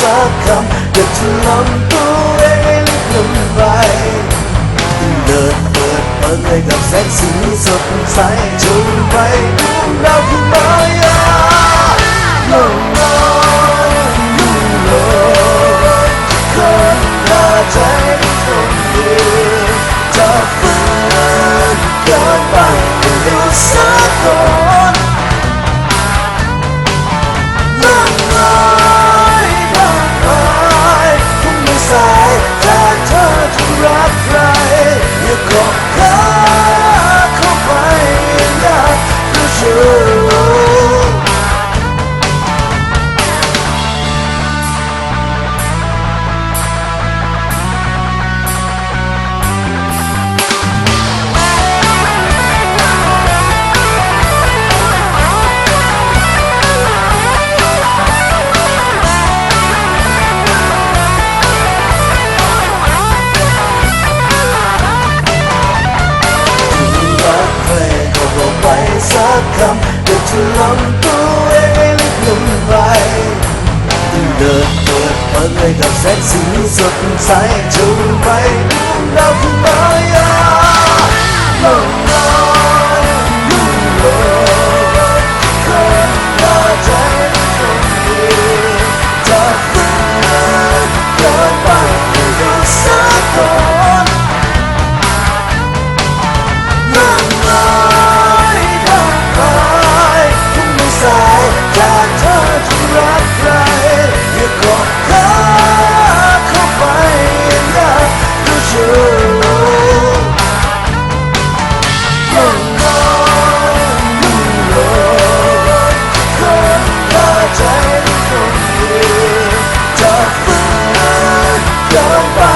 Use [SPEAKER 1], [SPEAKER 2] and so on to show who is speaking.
[SPEAKER 1] สักคำอยากจะลำตัวเองลึกลำไปเดินเปิดเปิดให้กับแสงสีสดใสจนไปเรงราวที่มายาลงลอยลุ่งลอคนลาใจคนเดียวจะฝืนย้อนไปไม่รู้สึก lòng tôi em ngừng vai từng đợt một mọi người gặp rét dữ dột dài trong vai não.